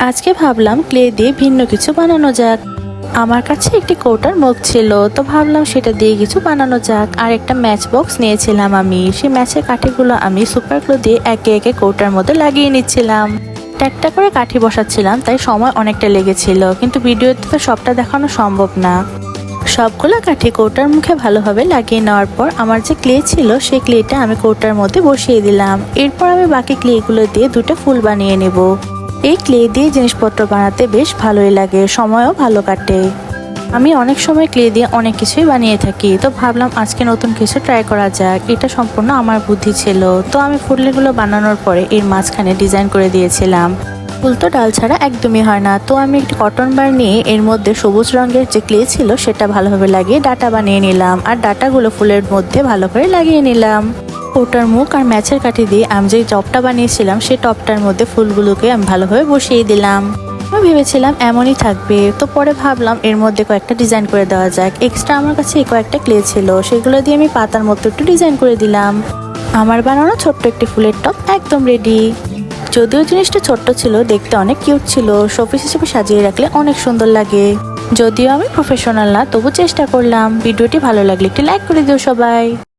আজকে ভাবলাম ক্লে দিয়ে ভিন্ন কিছু বানানো যাক। আমার কাছে একটি কৌটার মুখ ছিল, তো ভাবলাম সেটা দিয়ে কিছু বানানো যাক। আর একটা ম্যাচ বক্স নিয়েছিলাম আমি। সেই ম্যাচের কাঠিগুলো আমি সুপার গ্লু দিয়ে একে একে কৌটার মধ্যে লাগিয়ে নিচ্ছিলাম। একটা করে কাঠি বসাচ্ছিলাম, তাই সময় অনেকটা লেগেছিল। কিন্তু ভিডিওতে তো সবটা দেখানো সম্ভব না। সবগুলো কাঠি কৌটার মুখে ভালোভাবে লাগিয়ে নেওয়ার পর আমার যে ক্লে ছিল, সেই ক্লেটা আমি কৌটার মধ্যে বসিয়ে দিলাম। এরপর আমি বাকি ক্লেগুলো দিয়ে দুটো ফুল বানিয়ে নেব। এই ক্লে দিয়ে জিনিসপত্র বানাতে বেশ ভালোই লাগে, সময়ও ভালো কাটে। আমি অনেক সময় ক্লে দিয়ে অনেক কিছুই বানিয়ে থাকি, তো ভাবলাম আজকে নতুন কিছু ট্রাই করা যাক। এটা সম্পূর্ণ আমার বুদ্ধি ছিল, তো আমি ফুলগুলো বানানোর পরে এর মাঝখানে ডিজাইন করে দিয়েছিলাম। ফুল তো ডাল ছাড়া একদমই হয় না, তো আমি একটি কটন বার নিয়ে এর মধ্যে সবুজ রঙের যে ক্লে ছিল সেটা ভালোভাবে লাগিয়ে ডাটা বানিয়ে নিলাম, আর ডাটাগুলো ফুলের মধ্যে ভালো করে লাগিয়ে নিলাম। ওটার মুখ আর ম্যাচের কাঠি দিয়ে আমি যে টপটা বানিয়েছিলাম, সেই টপটার মধ্যে ফুলগুলোকে আমি ভালোভাবে বসিয়ে দিলাম। আমি ভেবেছিলাম এমনই থাকবে। তো পরে ভাবলাম এর মধ্যে কয়েকটা ডিজাইন করে দেওয়া যাক। এক্সট্রা আমার কাছে কয়েকটা ক্লে ছিল। সেগুলো দিয়ে আমি পাতার মতো একটু ডিজাইন করে দিলাম। আমার বানানো ছোট্ট একটি ফুলের টপ একদম রেডি যদিও জিনিসটা ছোট্ট ছিল, দেখতে অনেক কিউট ছিল। শোপিস হিসেবে সাজিয়ে রাখলে অনেক সুন্দর লাগে। যদিও আমি প্রফেশনাল না, তবু চেষ্টা করলাম। ভিডিওটি ভালো লাগলে একটি লাইক করে দিও সবাই।